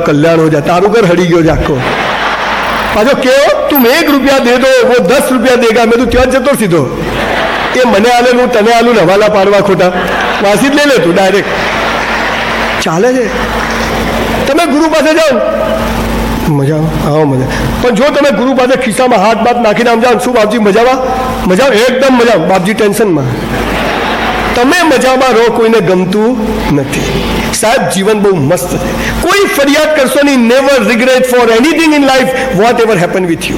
કલ્યાણ હો જાય તારું ઘર હડી ગયો છે આખો પાછો કેવો તું એક રૂપિયા દે દો વો દસ રૂપિયા દેગા મેં તું ત્યાં જતો સીધો એ મને આલે હું તને આલું હવાલા પાડવા ખોટા વાસી જ લઈ લે તું ડાયરેક્ટ ચાલે છે તમે ગુરુ પાસે જાઓ મજા આવો મજા પણ જો તમે ગુરુ પાસે ખિસ્સામાં હાથ બાથ નાખીને આમ જાઓ શું બાપજી મજામાં મજા એકદમ મજા બાપજી ટેન્શનમાં તમે મજામાં રહો, કોઈને ગમતું નથી. સાહેબ, જીવન બહુ મસ્ત છે. કોઈ ફરિયાદ કરશો નહીં. Never regret for anything in life whatever happen with you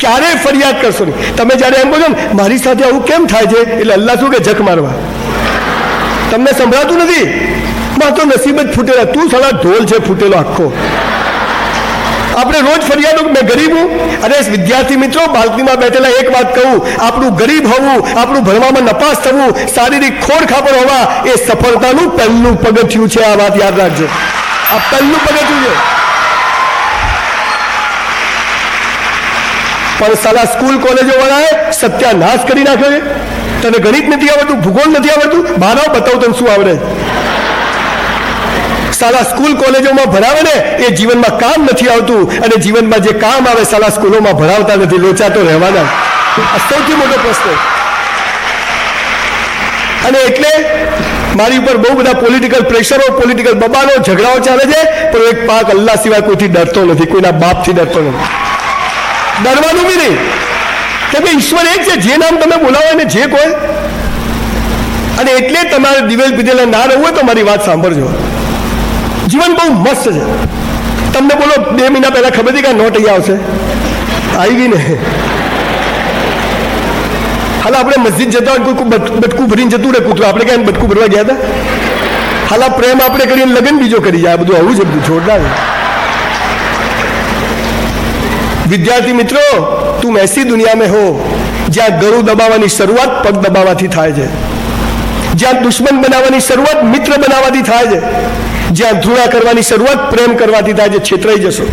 ક્યારેય ફરિયાદ કરશો નહીં? તમે જ્યારે એમ બોલો ને, મારી સાથે આવું કેમ થાય છે? એટલે અલ્લાહ શું કે, જક મારવા. તમને સંભળાતું નથી? માં તો નસીબ જ ફૂટેલા. તું સાડા ઢોલ છે ફૂટેલો આખો. આપણે રોજ ફરિયાદો મેં ગરીબ હું. અરે વિદ્યાર્થી મિત્રો બાલ્કનીમાં બેઠેલા એક વાત કહું. આપણું ગરીબ હોવું, આપણું ભણવામાં નપાસ થવું, શારીરિક ખોડ ખાપર હોવા એ સફળતાનું પહેલું પગથિયું છે. આ વાત યાદ રાખજો. આ પહેલું પગથિયું છે. પણ સાલા સ્કૂલ કોલેજો વાળાએ સત્યાનાશ કરી નાખ્યો છે. તને ગણિત નથી આવડતું, ભૂગોળ નથી આવડતું? બહાર આવ બતાવું તને શું આવડે? સાલા સ્કૂલ કોલેજોમાં ભણાવે ને, એ જીવનમાં કામ નથી આવતું. અને જીવનમાં જે કામ આવે, સાલા સ્કૂલોમાં ભણાવતા નથી, લોચાતો રહેવાના. આ સૌથી મોટો પ્રશ્ન. અને એટલે મારી ઉપર બહુ બધા પોલિટિકલ પ્રેશરો પોલિટિકલ બબાલો ઝઘડાઓ ચાલે છે, પણ એક પાક અલ્લાહ સિવાય કોઈથી ડરતો નથી, કોઈના બાપથી ડરતો નથી. ડરવાનું બી નહીં. કેમ કે ઈશ્વર એક છે, જે નામ તમે બોલાવો ને જે કોઈ. અને એટલે તમારે દિવેલ પીધેલા ના રહેવું હોય તો મારી વાત સાંભળજો. જીવન બહુ મસ્ત છે. તમને બોલો, બે મહિના પહેલા ખબર હતી કે નોટ અહીંયા આવશે? આવી ને હાલ આપણે મસ્જિદ જતા હોય કોઈ બટકું ભરીને જતું રહે, કૂતરું. આપણે ક્યાં બટકું ભરવા ગયા હતા? હાલ આ પ્રેમ આપણે કરીને લગ્ન બીજો કરી જાય. બધું આવું જ બધું જોરદાર. વિદ્યાર્થી મિત્રો, તું એસી દુનિયા મેં હો, જ્યાં ગરુ દબાવવાની શરૂઆત પગ દબાવવાથી થાય છે. જ્યાં દુશ્મન બનાવવાની શરૂઆત મિત્ર બનાવવાથી થાય છે. જ્યાં ધૂળા કરવાની શરૂઆત પ્રેમ કરવાથી થાય છે, છેતરાઈ જશો.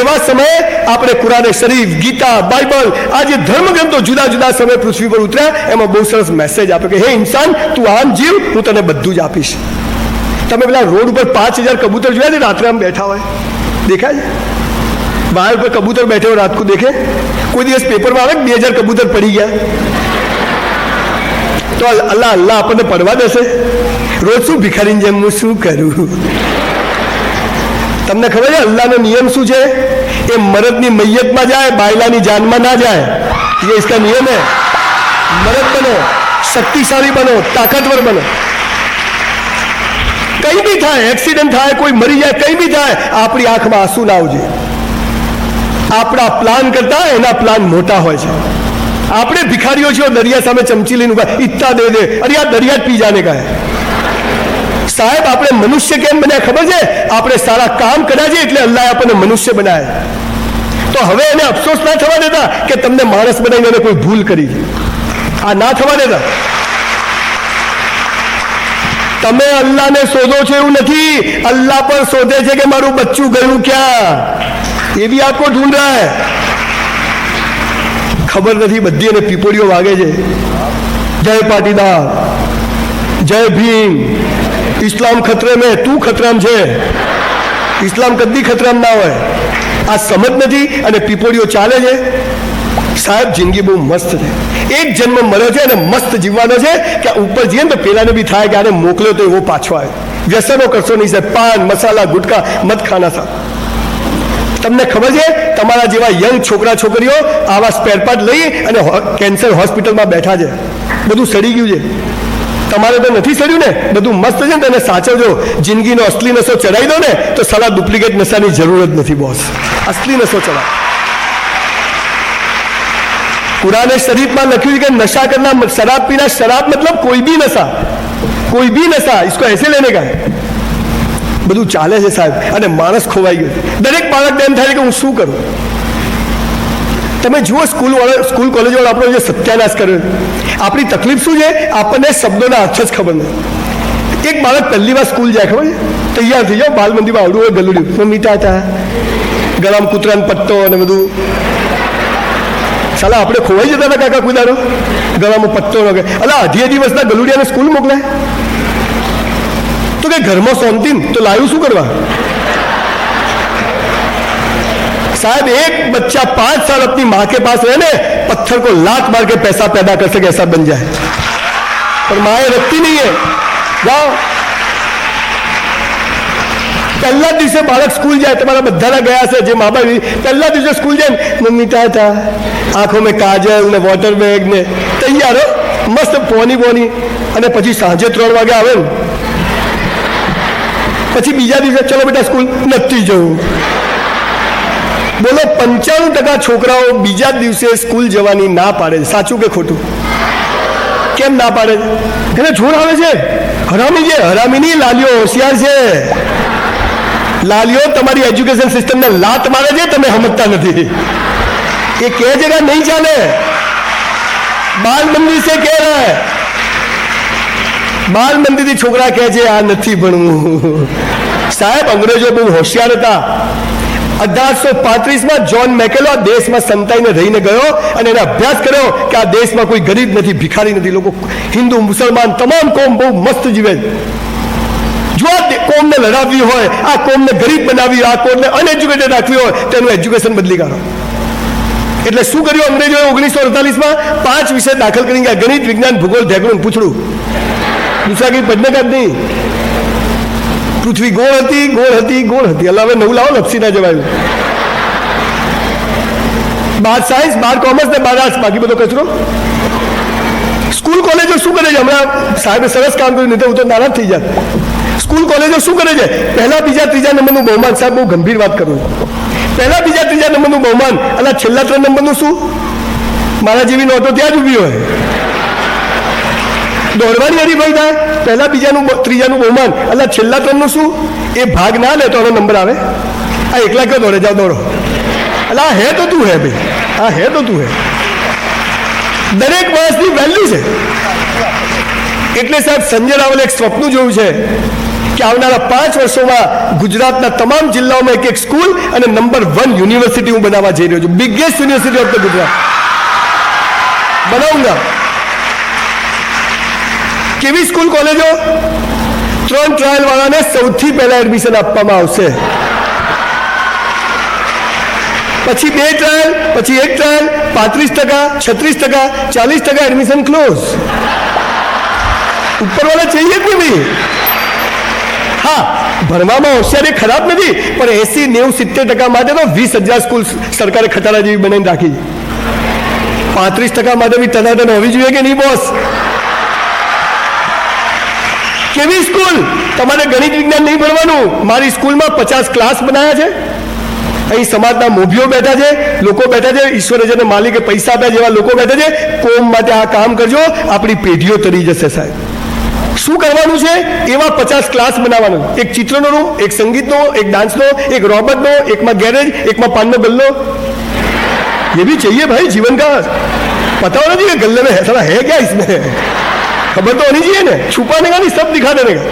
એવા સમયે આપણે કુરાને શરીફ, ગીતા, બાઇબલ, આ જે ધર્મગ્રંથો જુદા જુદા સમયે પૃથ્વી પર ઉતર્યા, એમાં બહુ સરસ મેસેજ આપે કે, હે ઇન્સાન, તું આમ જીવ, હું તને બધું જ આપીશ. તમે પેલા રોડ ઉપર પાંચ હજાર કબૂતર જોયા ને રાત્રે આમ બેઠા હોય? દેખાય બહાર પર કબૂતર બેઠે હોય, રાત દેખે? કોઈ દિવસ પેપરમાં આવે બે હજાર કબૂતર પડી ગયા? તો અલ્લાહ અલ્લાહ આપણને પડવા દેશે? રોજ શું ભિખારીની જેમ હું શું કરું? તમને ખબર છે અલ્લાહનો નિયમ શું છે? એ મરદની મૈયતમાં જાય, બાયલાની જાનમાં ના જાય. એ ઇસકા નિયમ હે મરદ બનો, શક્તિશાળી બનો, તાકાતવર બનો. કઈ બી થાય, એક્સિડન્ટ થાય, કોઈ મરી જાય, કંઈ બી થાય, આપણી આંખમાં આંસુ ના આવજે આપણા પ્લાન કરતા એના પ્લાન મોટા હોય છે. આપણે ભિખારીઓ છીએ દરિયા સામે ચમચી લઈને ઊભા ઇત્તા દે દે. અરે આ દરિયા જ પી જાને કહે સાહેબ, આપણે મનુષ્ય કેમ બન્યા ખબર છે? આપણે સારા કામ કર્યા છે એટલે અલ્લાહ આપણને મનુષ્ય બનાવ્યા તો હવે એને અફસોસ ના થવા દેતા કે તમને માણસ બનાવીને એને કોઈ ભૂલ કરી. આ ના થવા દેતા. તમે અલ્લાહને શોધો છો એવું નથી. અલ્લાહ પણ શોધે છે કે મારું બચ્ચું ગયું ક્યાં? એ બી આપકો ઢૂંઢ રહા ખબર નથી બધી અને પીપળીઓ વાગે છે. જય પાટીદાર, જય ભીમ. ઇસ્લામ ખતરે મેં, તું ખતરામ છે. ઇસ્લામ કદી ખતરામ ના હોય. આ સમજ નથી અને પીપળીઓ ચાલે છે. સાહેબ, જિંદગી બહુ મસ્ત છે. એક જન્મ મળ્યો છે અને મસ્ત જીવવાનો છે કે ઉપર જઈએ ને તો પેલાને બી થાય કે આને મોકલ્યો તો એવો પાછો આવે વ્યસનો કરશો નહીં સાહેબ. પાન, મસાલા, ગુટકા મત ખાના સાહેબ. તમને ખબર છે તમારા જેવા યંગ છોકરા છોકરીઓ આવા સ્પેરપાર્ટ લઈ અને હો- કેન્સર હોસ્પિટલમાં બેઠા છે બધું સડી ગયું છે તમારે તો નથી સડ્યું ને બધું મસ્ત છે ને તેને સાચવજો જિંદગીનો અસલી નશો ચડાવી દો ને તો સાલા ડુપ્લિકેટ નશાની જરૂર જ નથી બોસ અસલી નશો ચડાવ कुरान शरीफ में लख्यू है कि नशा करना शराब पीना शराब मतलब कोई भी नशा कोई भी नशा इसको ऐसे लेने का है બધું ચાલે છે સાહેબ. અને માણસ ખોવાઈ ગયો. દરેક બાળકને એમ થાય કે હું શું કરું? તમે જુઓ સ્કૂલ વાળા સ્કૂલ કોલેજ વાળા આપણો જે સત્યાનાશ કર્યો આપણી તકલીફ શું છે? આપણને શબ્દોના અર્થ જ ખબર નથી. એક બાળક પહેલી વાર સ્કૂલ જાય, ખબર તૈયાર થઈ જાઓ બાલ મંદિરમાં આવડું હોય, ગલુડ્યું. મમ્મી હતા ગળામાં કૂતરાનો પટ્ટો અને બધું. સાલા, આપણે ખોવાઈ જતા હતા કાકા કુદારો? ગળામાં કે અલા, અઢી દિવસના ગલુડિયાને સ્કૂલ મોકલાય? તો કે ઘરમાં સોનતીન તો લાવ્યું શું કરવા साहब एक बच्चा पांच साल अपनी मां के पास रहे ने पत्थर को लात मार के पैसा पैदा कर सके ऐसा बन जाए पर माए रखती नहीं है जाओ પહેલા જ દિવસે બાળક સ્કૂલ જાય તમારા બધાના ગયા છે જે મા બાપ પહેલા દિવસે સ્કૂલ જાય ને, મમ્મી ટાટા આંખો મેં કાજલ ને વોટર બેગ ને તૈયાર હો મસ્ત પોની પોની અને પછી સાંજે ત્રણ વાગે આવે ને પછી બીજા દિવસે ચલો બેટા સ્કૂલ, નથી જવું. બોલો, પંચાણું ટકા છોકરાઓ બીજા દિવસે સ્કૂલ જવાની ના પાડે છે. સાચું કે ખોટું? કેમ ના પાડે છે? એને છોડ આવે છે? હરામી છે, હરામી નહીં, લાલીઓ હોશિયાર છે. લાલીઓ તમારી એજ્યુકેશન સિસ્ટમને લાત મારે છે, તમે સમજતા નથી. એ કે છે નહીં ચાલે? બાલબંદી છે કે રહે બાલ મંદિરથી છોકરા કહે છે, આ નથી ભણવું. સાહેબ, અંગ્રેજો બહુ હોશિયાર હતા. અઢારસો પાંત્રીસમાં જોન મેકેલો આ દેશમાં સંતાઈને રહીને ગયો અને એને અભ્યાસ કર્યો કે આ દેશમાં કોઈ ગરીબ નથી, ભિખારી નથી, લોકો હિન્દુ, મુસલમાન, તમામ કોમ બહુ મસ્ત જીવે જો આ કોમને લડાવવી હોય, આ કોમને ગરીબ બનાવી આ કોમને અનએજ્યુકેટેડ રાખવી હોય તેનું એજ્યુકેશન બદલી કાઢો. એટલે શું કર્યું અંગ્રેજોએ ઓગણીસો અડતાલીસમાં? પાંચ વિષય દાખલ કરી ગયા ગણિત, વિજ્ઞાન, ભૂગોળ ઢેકણું પૂછડું. દિશા કઈ પંચનકાત નહીં પૃથ્વી ગોળ હતી ગોળ હતી ગોળ હતી. એટલે હવે નવું લાવો લપસી ના જવાયું. બાર સાયન્સ બાર કોમર્સ ને બાર આર્ટ્સ બાકી બધો કચરો. સ્કૂલ કોલેજો શું કરે છે? હમણાં સાહેબે સરસ કામ કર્યું, નહીં હું તો નારાજ થઈ જાત. સ્કૂલ કોલેજો શું કરે છે? પહેલા, બીજા, ત્રીજા નંબરનું બહુમાન. સાહેબ, બહુ ગંભીર વાત કરું. પહેલા, બીજા, ત્રીજા નંબરનું બહુમાન. અને છેલ્લા ત્રણ નંબરનું શું? મારા જેવી નોટો ત્યાં જ ઊભી હોય. દોડવાની હરીફાઈ થાય. પહેલા બીજાનું ત્રીજાનું બહુમાન. એટલે છેલ્લા ત્રણનું શું? એ ભાગ ના લે તો એનો નંબર આવે. આ એકલા કયો દોડે? જાઓ, દોડો. એટલે આ હે તો તું હે ભાઈ. આ હે તો તું હે. દરેક માણસની વેલ્યુ છે. એટલે સાહેબ સંજય રાવલે એક સ્વપ્ન જોયું છે કે આવનારા પાંચ વર્ષોમાં ગુજરાતના તમામ જિલ્લાઓમાં એક એક સ્કૂલ અને નંબર વન યુનિવર્સિટી હું બનાવવા જઈ રહ્યો છું. Biggest university of the Gujarat. બનાવુંગા કેવી સ્કૂલ કોલેજો ત્રણ ટ્રાયલ વાળાને સૌથી પહેલા એડમિશન આપવામાં આવશે પછી બે ટ્રાયલ પછી એક ટ્રાયલ પાંત્રીસ ટકા છત્રીસ ટકા ચાલીસ ટકા એડમિશન ક્લોઝ ઉપરવાળા चाहिए જ નહીં હા ભણવામાં હોશિયારી ખરાબ નથી પણ એસી નેવું સિત્તેર ટકા માટે તો વીસ હજાર સ્કૂલ સરકારે ખટારા જેવી બનાવીને રાખી છે પાંત્રીસ ટકા માટે બી ટનાટન હોવી જોઈએ કે નહીં બોસ કેવી સ્કૂલ તમારે ગણિત વિજ્ઞાન નહીં ભણવાનું મારી સ્કૂલમાં પચાસ ક્લાસ બનાવ્યા છે અહીં સમાજના મોભીઓ બેઠા છે લોકો બેઠા છે ઈશ્વરે જેને માલિકે પૈસા આપ્યા જેવા લોકો બેઠા છે કોમ માટે આ કામ કરજો આપણી પેઢીઓ તરી જશે સાહેબ શું કરવાનું છે એવા પચાસ ક્લાસ બનાવવાનો એક ચિત્રનો રૂમ એક સંગીતનો એક ડાન્સનો એક રોબોટનો એકમાં ગેરેજ એકમાં પાનનો ગલ્લો ये भी चाहिए भाई जीवन का पता होना चाहिए गले में है साला है क्या इसमें खबर तो होनी चाहिए ना छुपाने का नहीं सब दिखा देने का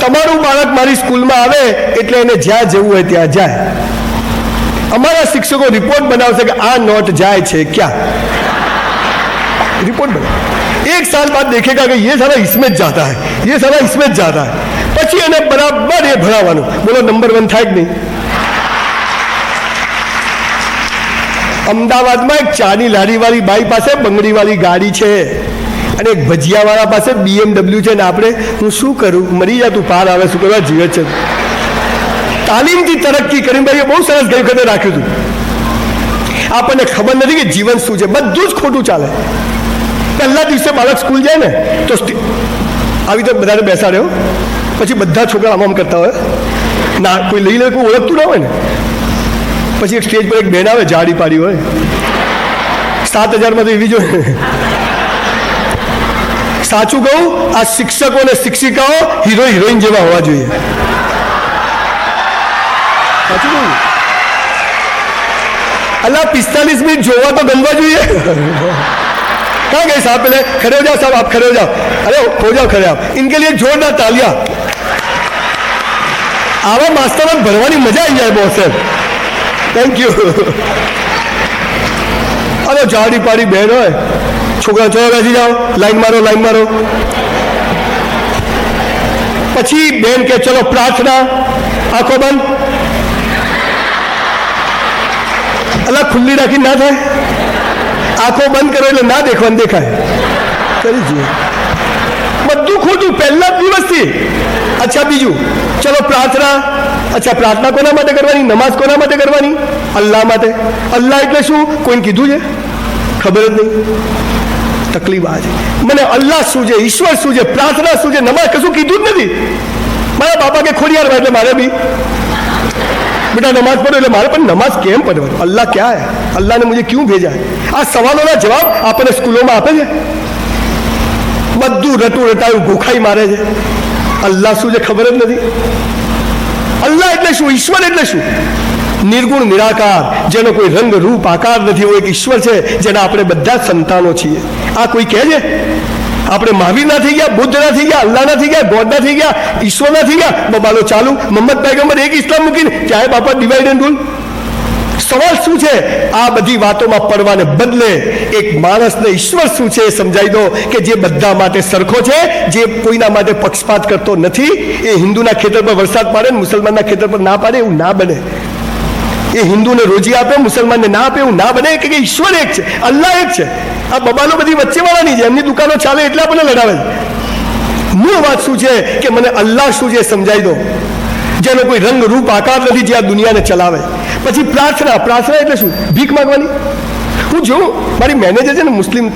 તમારું બાળક મારી સ્કૂલમાં આવે એટલે એને જ્યાં જવું હોય ત્યાં જાય અમારા શિક્ષકો રિપોર્ટ બનાવશે કે આ નોટ જાય છે ક્યાં रिपोर्ट बना एक साल बाद देखेगा कि ये सारा इसमें જ जाता है ये सारा इसमें જ जाता है પછી એને બરાબર એ ભણાવવાનું બોલો નંબર વન થાય જ નહીં અમદાવાદમાં એક ચાની લારીવાળી બાઈ પાસે બંગડીવાળી ગાડી છે. અને એક ભજીયાવાળા પાસે બીએમડબલ્યુ છે ને આપણે, હું શું કરું? મરી જા તું, પાર આવે, શું કરવા જીવે છે? તાલીમથી તરક્કી કરીને ભાઈએ બહુ સરસ ગઈ વખતે રાખ્યું હતું આપણને ખબર નથી કે જીવન શું છે. બધું જ ખોટું ચાલે. પહેલા દિવસે બાળક સ્કૂલ જાય ને, તો આવી તો બધાને બેસાડ્યો પછી બધા છોકરા આમ આમ કરતા હોય. ના, કોઈ લઈ લે, કોઈ ઓળખતું ના હોય ને. પછી એક સ્ટેજ પર એક બેન આવે જાડી પાડી હોય સાત હજારમાં તો એવી જોઈએ સાચું કહું આ શિક્ષકો અને શિક્ષિકાઓ હીરો હિરોઈન જેવા હોવા જોઈએ સાચું કહું अल्लाह पिस्तालीस मिनट जोवा तो गंगा જોઈએ कहाँ गए साहब पहले खड़े हो जाओ साहब आप खड़े हो जाओ अरे हो जाओ खड़े आप इनके लिए जोरदार तालियां આવા માસ્તરોને ભરવાની મજા આવી જાય બોસ થેન્ક યુ અરે જાડી પાડી બહેન હોય છોકરા ચલો બેસી જાઓ લાઈન મારો લાઈન મારો પછી બેન કે ચલો પ્રાર્થના આંખો બંધ અલા ખુલ્લી રાખી ના થાય આંખો બંધ કરો એટલે ના દેખવાનું દેખાય કરી જુઓ બધું ખોટું પહેલા જ દિવસથી અચ્છા બીજું ચલો પ્રાર્થના અચ્છા, પ્રાર્થના કોના માટે કરવાની? નમાઝ કોના માટે કરવાની? અલ્લાહ માટે. અલ્લાહ એટલે શું? કોઈને કીધું છે? ખબર જ નહીં. તકલીફ આ છે. મને અલ્લાહ શું છે, ઈશ્વર શું છે, પ્રાર્થના શું છે? નમાઝ કશું કીધું જ નથી. મારા બાપા કે ખોડિયાર એટલે મારે બી. બેટા, નમાઝ પઢો એટલે મારે પણ નમાઝ કેમ પઢવાનું અલ્લાહ ક્યાં હે? અલ્લાહને મુજબ ક્યું ભેજા આ સવાલોના જવાબ આપણને સ્કૂલોમાં આપે છે. બધું રટું રટાયું ભૂખાઈ મારે છે. અલ્લાહ શું છે ખબર જ નથી. અલ્લાહ એટલે શું? ઈશ્વર એટલે શું? નિર્ગુણ, નિરાકાર, જેનો કોઈ રંગ, રૂપ, આકાર નથી એવો એક ઈશ્વર છે, જેના આપણે બધા જ સંતાનો છીએ. આ કોઈ કહે છે? આપણે મહાવીરના થઈ ગયા બુદ્ધના થઈ ગયા અલ્લાહના થઈ ગયા ગોડના થઈ ગયા ઈશ્વરના થઈ ગયા. બબાલો ચાલુ મોહમ્મદ પૈગમ્બર એક ઇસ્લામ મૂકીને ચાહે બાપા ડિવાઈડ એન્ડ રૂલ સવાલ શું છે? આ બધી વાતોમાં પડવાને બદલે એક માણસને ઈશ્વર શું છે એ સમજાવી દો કે જે બધા માટે સરખો છે, જે કોઈના માટે પક્ષપાત કરતો નથી, એ હિન્દુના ખેતર પર વરસાદ પાડે ને મુસલમાનના ખેતર પર ના પાડે એવું ના બને. એ હિન્દુને રોજી આપે, મુસલમાનને ના આપે એવું ના બને, કે ઈશ્વર એક છે, અલ્લાહ એક છે. આ બબાલો બધી વચ્ચેવાળાની છે, એમની દુકાનો ચાલે એટલે આપણને લડાવે. મૂળ વાત શું છે કે મને અલ્લાહ શું છે સમજાવી દો. જેનો કોઈ રંગ રૂપ આકાર નથી જે આ દુનિયાને ચલાવે. પછી પ્રાર્થના પ્રાર્થના એટલે શું? ભીખ માંગવાની? હું જોઉં મારી મેનેજર છે ને મુસ્લિમ અ,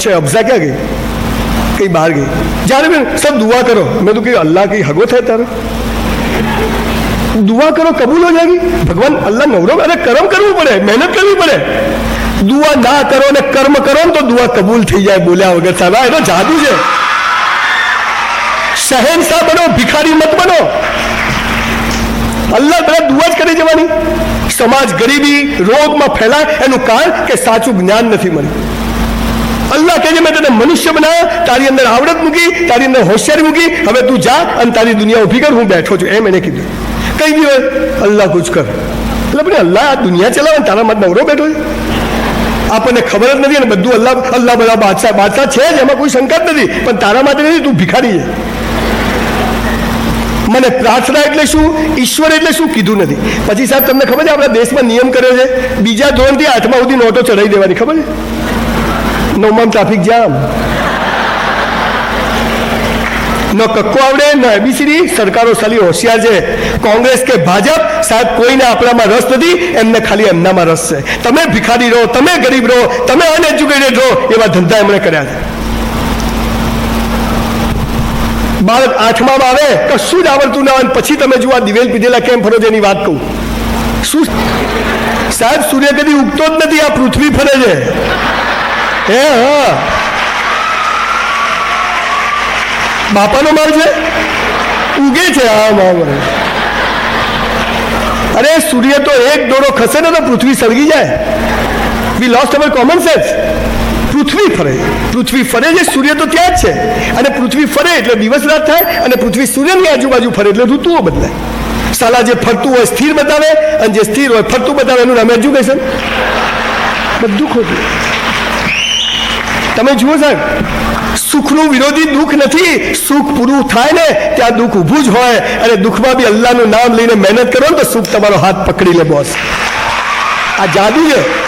છે અફઝા ક્યાં ગઈ? કઈ બહાર ગઈ? જ્યારે મેં સબ દુઆ કરો. મેં તો કહ્યું અલ્લાહ કઈ હગો થાય તારો? દુઆ કરો કબૂલ હો જાયગી ભગવાન અલ્લાહ નવરો અરે કર્મ કરવું પડે મહેનત કરવી પડે. દુઆ ના કરો ને કર્મ કરો ને તો દુઆ કબૂલ થઈ જાય બોલ્યા વગર. સાલા એનો જાદુ છે. શહેનશાહ બનો ભિખારી મત બનો. અલ્લાહ બધા દુઆ જ કરી જવાની સમાજ ગરીબી, રોગમાં ફેલાય, એનું કારણ કે સાચું જ્ઞાન નથી મળ્યું. અલ્લાહ કહે છે, મેં તને મનુષ્ય બનાવ્યા તારી અંદર આવડત મૂકી, તારી અંદર હોશિયારી મૂકી, હવે તું જા અને તારી દુનિયા ઊભી કર, હું બેઠો છું. એમ એને કીધું. કઈ દિવસ અલ્લાહ કુછ કર. એટલે પણ અલ્લાહ આ દુનિયા ચલાવે તારા માટે નવરો બેઠો છે. આપણને ખબર જ નથી અને બધું અલ્લાહ અલ્લાહ બધા બાદશાહ બાદશાહ છે જ, એમાં કોઈ શંકા જ નથી. પણ તારા માટે નથી, તું ભિખારી છે. મને પ્રાર્થના એટલે શું? ઈશ્વર એટલે શું? કીધું નથી. પછી સાહેબ, તમને ખબર છે આપણા દેશમાં નિયમ કર્યો છે? બીજા ધોરણથી આઠમા સુધી નોટો ચડાવી દેવાની, ખબર છે? નવમાં ટ્રાફિક જામ. ન કક્કો આવડે, ન એબીસીડી. સરકારો સાલી હોશિયાર છે. કોંગ્રેસ કે ભાજપ, સાહેબ, કોઈને આપણામાં રસ નથી, એમને ખાલી એમનામાં રસ છે. તમે ભિખારી રહો, તમે ગરીબ રહો, તમે અનએજ્યુકેટેડ રહો, એવા ધંધા એમણે કર્યા છે. બાળક આઠમામાં આવે, કશું જ આવડતું ના હોય પછી તમે જુઓ આ દિવેલ પીધેલા કેમ ફરો એની વાત કહું. શું સાહેબ, સૂર્ય કદી ઉગતો જ નથી, આ પૃથ્વી ફરે છે. હે, હા. બાપાનો માલ છે? ઉગે છે હા આમ અરે, સૂર્ય તો એક દોડો ખસે ને તો પૃથ્વી સળગી જાય. We lost our common sense. પૃથ્વી ફરે. પૃથ્વી ફરે છે સૂર્ય તો ત્યાં જ છે. અને પૃથ્વી ફરે એટલે દિવસ રાત થાય અને પૃથ્વી સૂર્યની આજુબાજુ ફરે એટલે ઋતુઓ બદલાય. સાલા જે ફરતું હોય સ્થિર બતાવે અને જે સ્થિર હોય ફરતું બતાવે એનું નામ એજ્યુકેશન. બધું ખોટું. તમે જુઓ સાહેબ, સુખનું વિરોધી દુઃખ નથી. સુખ પૂરું થાય ને ત્યાં દુઃખ ઊભું જ હોય. અને દુઃખમાં બી અલ્લાહનું નામ લઈને મહેનત કરો ને તો સુખ તમારો હાથ પકડી લે બોસ આ જાદુ છે.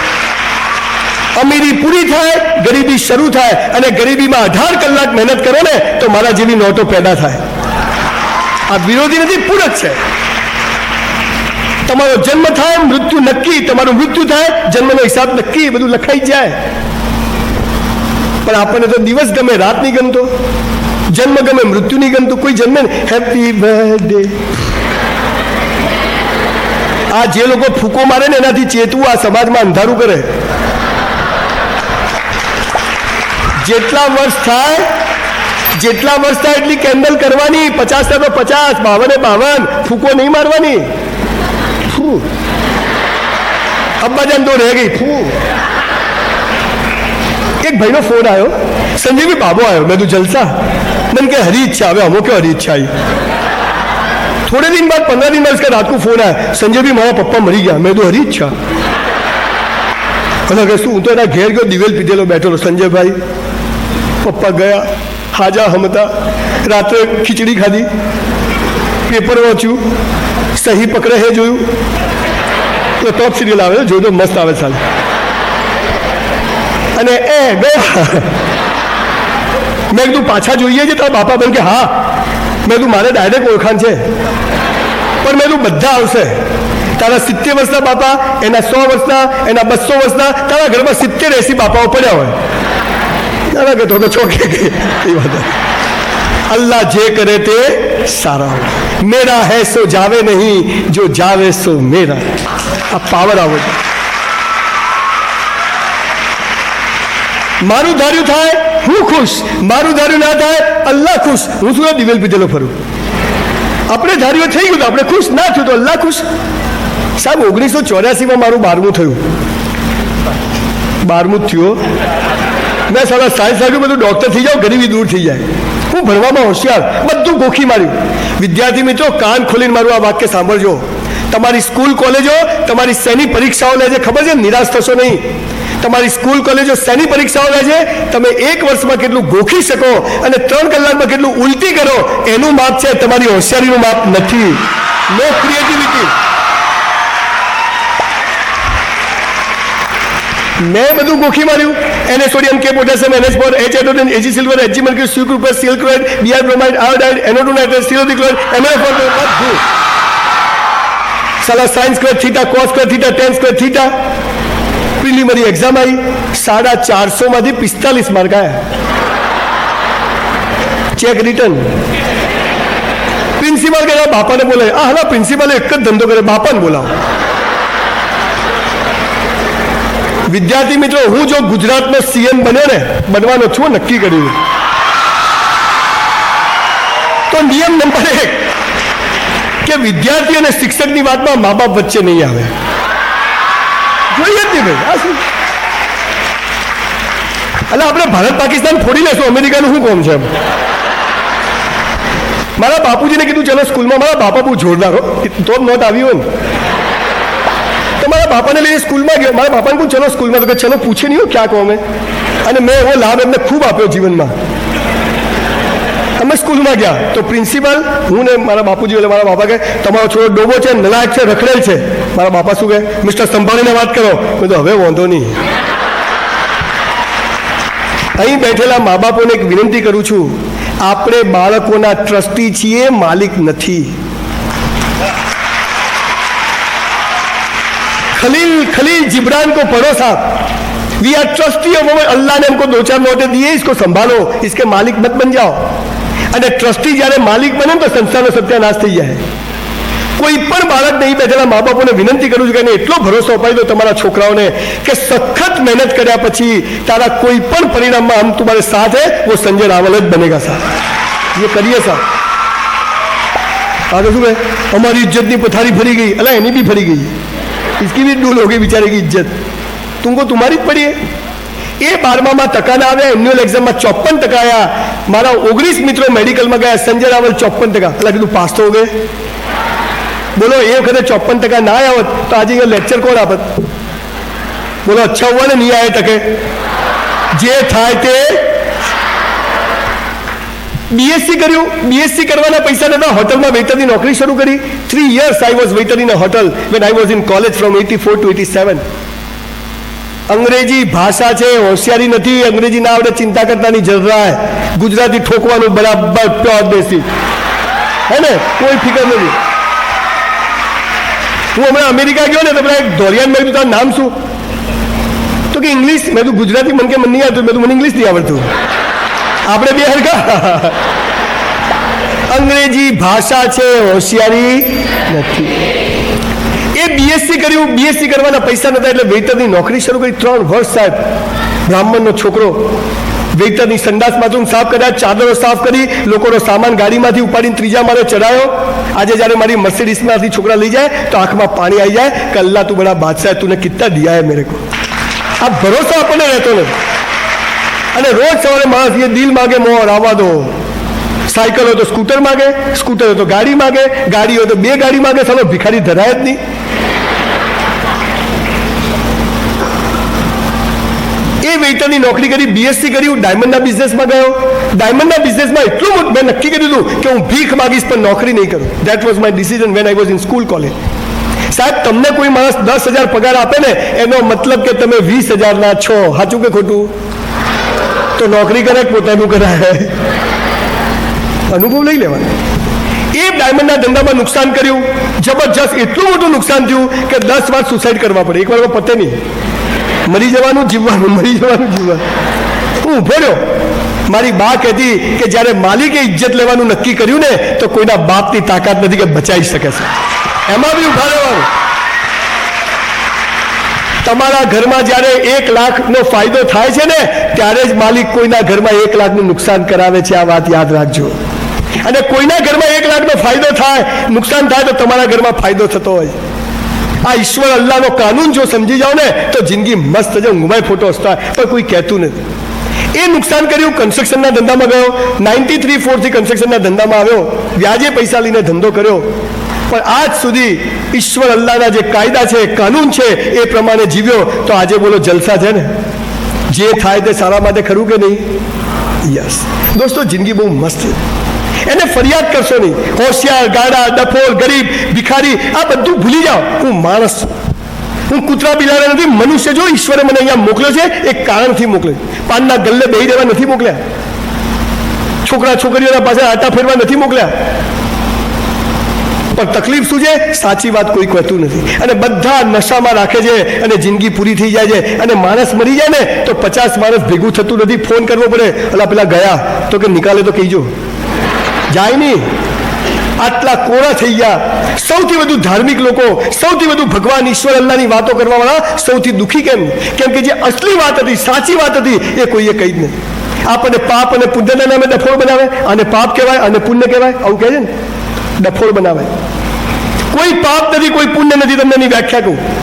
અમીરી પૂરી થાય, ગરીબી શરૂ થાય અને ગરીબીમાં અઢાર કલાક મહેનત કરો ને, તો મારા જેવી નોટો પેદા થાય. આ વિરોધી નથી, પૂરક છે. તમારો જન્મ થાય, મૃત્યુ નક્કી, તમારું મૃત્યુ થાય, જન્મનો હિસાબ નક્કી બધું લખાઈ જાય. પણ આપણને તો દિવસ ગમે, રાત નહીં ગમતો. જન્મ ગમે, મૃત્યુ નહીં ગમતું, કોઈ જન્મે હેપી બર્થડે આ જે લોકો ફૂકો મારે ને, એનાથી ચેતવું આ સમાજમાં અંધારું કરે. જેટલા વર્ષ થાય જેટલા વર્ષ થાય એટલી કેન્ડલ કરવાની પચાસ થાય તો પચાસ બાવને બાવન ફૂકો નહીં મારવાની ફૂ અબ્બાજાન તો રહે ગઈ ફૂ એક ભાઈનો ફોન આવ્યો સંજીવી બાબો આવ્યો મેં તું જલસા મને કે હરી ઈચ્છા હવે અમુક હરી ઈચ્છા આવી થોડે દિન બાદ પંદર દિન બાદ इसका रात को फोन आया संजय भी मारा पप्पा मरी गया मैं तो हरी ઈચ્છા અને કે શું હું તો એના ઘેર ગયો દિવેલ પીધેલો બેઠેલો સંજયભાઈ પપ્પા ગયા હાજા હમતા રાત્રે ખીચડી ખાધી પેપર વાંચ્યું સહી પકડે હે જોયું. તો ટોપ સિરિયલ આવે છે, તો મસ્ત આવે સાલ. અને એ ગયા મેં કીધું પાછા જોઈએ છે તારા બાપા બન કે હા. મેં કીધું મારે ડાયરેક્ટ ઓળખાણ છે. પણ મેં કીધું બધા આવશે. તારા સિત્તેર વર્ષના બાપા એના સો વર્ષના એના બસો વર્ષના તારા ઘરમાં સિત્તેર એસી બાપાઓ પડ્યા હોય. ના કે તો તો ચોકે ગઈ એ વાત અલ્લાહ જે કરે તે સારા હોય મેરા હૈ સો જાવે નહીં જો જાવે સો મેરા આ પાવર આવે છે મારું ધાર્યું થાય હું ખુશ મારું ધાર્યું ના થાય અલ્લાહ ખુશ હું શું દિવેલ પીધેલો ફરું આપણે ધાર્યું થઈ ગયું તો આપણે ખુશ ના થયું તો અલ્લાહ ખુશ સાહેબ ઓગણીસો ચોર્યાસીમાં મારું બારમું થયું બારમું જ થયું મેં સારા સાયન્સ રાખ્યું બધું ડૉક્ટર થઈ જાઓ, ગરીબી દૂર થઈ જાય. હું ભણવામાં હોશિયાર, બધું ગોખી માર્યું. વિદ્યાર્થી મિત્રો, કાન ખોલીને મારું આ વાક્ય સાંભળજો. તમારી સ્કૂલ કોલેજો, તમારી શેની પરીક્ષાઓ લે છે, ખબર છે? નિરાશ થશો નહીં. તમારી સ્કૂલ કોલેજો શેની પરીક્ષાઓ લે છે? તમે એક વર્ષમાં કેટલું ગોખી શકો અને ત્રણ કલાકમાં કેટલું ઉલટી કરો, એનું માપ છે, તમારી હોશિયારીનું માપ નથી. નો ક્રિએટિવિટી મેં બધું ગોખી માર્યું એને સોડિયમ કે potassium NH four H એટોડિન AG silver HG mercury C group seal chloride BR bromide iodide N O two nitrate સિલોડિક્લોરાઇડ MF four બધું સાલા science square theta cos square theta tan square theta preliminary exam આવી સાડા ચારસો માંથી પિસ્તાલીસ mark આવ્યા cheque return principal કે બાપાને બોલે આ હા પ્રિન્સિપાલે એક જ ધંધો કરે બાપાને બોલાવો વિદ્યાર્થી મિત્રો, હું જો ગુજરાતનો સીએમ બન્યો ને, બનવાનો છું, નક્કી કર્યું. તો નિયમ નંબર એક, કે વિદ્યાર્થી અને શિક્ષકની વાતમાં મા બાપ વચ્ચે નહીં આવે. જોઈએ જ ભાઈ, આ શું? એટલે આપણે ભારત પાકિસ્તાન ફોડી લેશું, અમેરિકાનું શું કોમ છે એમ? મારા બાપુજીને કીધું, ચલો સ્કૂલમાં મારા બાપા બહુ જોરદાર હો. તો જ નોટ આવી હોય ને. મારા લઈને સ્કૂલમાં ગયો. મારા બાપાને પણ ચલો સ્કૂલમાં. તો કે, ચલો, પૂછે નહીં ક્યાં કહો અમે. અને મેં એવો લાભ એમને ખૂબ આપ્યો જીવનમાં. અમે સ્કૂલમાં ગયા. તો પ્રિન્સિપાલ, હું ને મારા બાપુજી, એટલે મારા બાપા કે તમારો છોકરો ડોબો છે, નલાયક છે, રખડેલ છે. મારા બાપા શું કહે, મિસ્ટર સંભાળીને વાત કરો. મેં તો હવે વાંધો નહીં. અહીં બેઠેલા મા બાપોને એક વિનંતી કરું છું. આપણે બાળકોના ટ્રસ્ટી છીએ, માલિક નથી. खलील खलील जिब्रान को पढ़ो साहब we are trustee of Allah ने हमको दो चार नोटे दिए इसको संभालो इसके मालिक मत बन जाओ અને ટ્રસ્ટી જ્યારે માલિક બને ને તો સંસ્થાનો સત્યાનાશ થઈ જાય કોઈ પણ બાળક નહીં બેઠેલા મા બાપોને વિનંતી કરું છું કે એને એટલો ભરોસો અપાઈ દો તમારા છોકરાઓને કે સખત મહેનત કર્યા પછી તારા કોઈ પણ પરિણામમાં હમ તમારે સાથ હે वो संजय रावल જ बनेगा साहब ये करिए साहब આ તો શું કહે અમારી ઇજ્જતની પથારી ફરી ગઈ અલા એની બી ફરી ગઈ इसकी भी ડૂલ હોગી બિચારે કી ઇજ્જત તુમકો તુમારી જ પડી એ બારમામાં ટકાના આવ્યા એન્યુઅલ એક્ઝામમાં ચોપન ટકા આવ્યા મારા ઓગણીસ મિત્રો મેડિકલમાં ગયા સંજય રાવલ ચોપન ટકા એટલે કીધું પાસ તો ગયે બોલો એ વખતે ચોપન ટકા ના આવ્યા હોત તો આજે અહીંયા લેક્ચર કોણ આપત બોલો અચ્છા હોવા ને નહીં આવે ટકે જે થાય તે બીએસસી કર્યું. બીએસસી કરવાના પૈસા નતા હોટલમાં વેઇટરની નોકરી શરૂ કરી. Three years I was waiter in a hotel when I was in college from eighty four to eighty seven અંગ્રેજી ભાષા છે, હોશિયારી નથી, અંગ્રેજી ના આવડે ચિંતા કરતાની જરૂર ગુજરાતી ઠોકવાનું બરાબર પ્યોર દેશી. હે ને? કોઈ ફિકર નથી. હું હમણાં અમેરિકા ગયો ને તો પેલા એક ધોરિયાન મેં તારું નામ શું? તો કે ઇંગ્લિશ મેં તું ગુજરાતી, મને કે મને નહીં આવતું મેં તું મને ઇંગ્લિશ નહીં આવડતું. આપણે બે હરખા. અંગ્રેજી ભાષા છે, હોશિયારી નથી. એ બીએસસી કર્યું બીએસસી કરવાના પૈસા નહોતા એટલે વેતરની નોકરી શરૂ કરી. ત્રણ વર્ષ સાહેબ, બ્રાહ્મણનો છોકરો. વેતરની સંડાસ બાથરૂમ સાફ કર્યા, ચાદરો સાફ કરી, લોકોનો સામાન ગાડીમાંથી ઉપાડીને ત્રીજા માળે ચડાયો આજે જ્યારે મારી મર્સિડીસમાંથી છોકરા લઈ જાય, તો આંખમાં પાણી આવી જાય. કલ્લા તું બડા બાદશાહ, તું ને કિત્તા દિયા મેરે કો આ ભરોસો આપણને રહેતો નથી. અને રોજ સવારે માણસ એ દિલ માગે મોર આવવા દો. સાયકલ હોય તો સ્કૂટર માગે, સ્કૂટર હોય તો ગાડી માગે ગાડી હોય તો બે ગાડી માગે, સાલો ભિખારી ધરાય જ નહીં. એ વેઇટરની નોકરી કરી બીએસસી કર્યું, ડાયમંડના બિઝનેસમાં ગયો. ડાયમંડના બિઝનેસમાં એટલું મોટું, મેં નક્કી કરી દીધું કે હું ભીખ માગીશ, પણ નોકરી નહીં કરું. That was my decision when I was in school college સાહેબ, તમને કોઈ માણસ દસ હજાર પગાર આપે ને, એનો મતલબ કે તમે વીસ હજારના છો. સાચું કે ખોટું? તો નોકરી કરે, પોતાનું કરાય અનુભવ લઈ લેવાનો. એ ડાયમંડના ધંધામાં નુકસાન કર્યું. જબરજસ્ત એટલું મોટું નુકસાન થયું કે દસ વાર સુસાઇડ કરવા પડે. એક વાર પતે નહીં. મરી જવાનું જીવવાનું, મરી જવાનું જીવવાનું. હું ઊભો રહ્યો. મારી બા કહેતી કે જ્યારે માલિકે ઇજ્જત લેવાનું નક્કી કર્યું ને, તો કોઈના બાપની તાકાત નથી કે બચાવી શકે છે. એમાં બી ઊભા રહેવાનું. તમારા ઘરમાં જ્યારે એક લાખનો ફાયદો થાય છે ને, ત્યારે જ માલિક કોઈના ઘરમાં એક લાખનું નુકસાન કરાવે છે. આ વાત યાદ રાખજો. અને કોઈના ઘરમાં એક લાખનો ફાયદો થાય, નુકસાન થાય તો તમારા ઘરમાં ફાયદો થતો હોય. આ ઈશ્વર અલ્લાહનો કાનૂન જો સમજી જાઓ ને, તો જિંદગી મસ્ત છે, ઊંઘમાં ફોટો હસતા પણ કોઈ કહેતું નથી. એ નુકસાન કર્યું કન્સ્ટ્રક્શનના ધંધામાં ગયો. નાઇન્ટી થ્રી ફોરથી કન્સ્ટ્રક્શનના ધંધામાં આવ્યો. વ્યાજે પૈસા લઈને ધંધો કર્યો. પણ આજ સુધી ઈશ્વર અલ્લાહના જે કાયદા છે, કાનૂન છે, એ પ્રમાણે જીવ્યો, તો આજે બોલો જલસા છે ને? જે થાય તે સારા માટે ખરું કે નહીં? યસ દોસ્તો, જિંદગી બહુ મસ્ત છે. એને ફરિયાદ કરશો નહીં. હોશિયાર, ગાડા ડફોર ગરીબ, ભિખારી, આ બધું ભૂલી જાઓ. હું માણસ છું. હું કૂતરા બિલાડા નથી, મનુષ્ય જો ઈશ્વરે મને અહીંયા મોકલ્યો છે એક કારણથી મોકલ્યો પાનના ગલ્લે બેહી રહેવા નથી મોકલ્યા. છોકરા, છોકરીઓના પાસે આટા ફેરવા નથી મોકલ્યા. પણ તકલીફ શું છે? સાચી વાત કોઈ કહેતું નથી. અને બધા નશામાં રાખે છે અને જિંદગી પૂરી થઈ જાય છે. અને માણસ મરી જાય ને તો પચાસ માણસ ભેગું થતું નથી. ફોન કરવો પડે. અલા, પેલા ગયા. તો કે નિકાલે તો કહીજો. જાય નહીં. આટલા કોરા થઈ ગયા. સૌથી વધુ ધાર્મિક લોકો, સૌથી વધુ ભગવાન ઈશ્વર અલ્લાહની વાતો કરવાવાળા સૌથી દુઃખી કેમ? કેમ કે જે અસલી વાત હતી, સાચી વાત હતી, એ કોઈએ કહી જ નહીં. આપણને પાપ અને પુણ્યના નામે ડફોળ બનાવે. અને પાપ કહેવાય અને પુણ્ય કહેવાય. આવું કહે છે ને? ડફોળ બનાવે. કોઈ પાપ નથી કોઈ પુણ્ય નથી તમને એની વ્યાખ્યા કહું.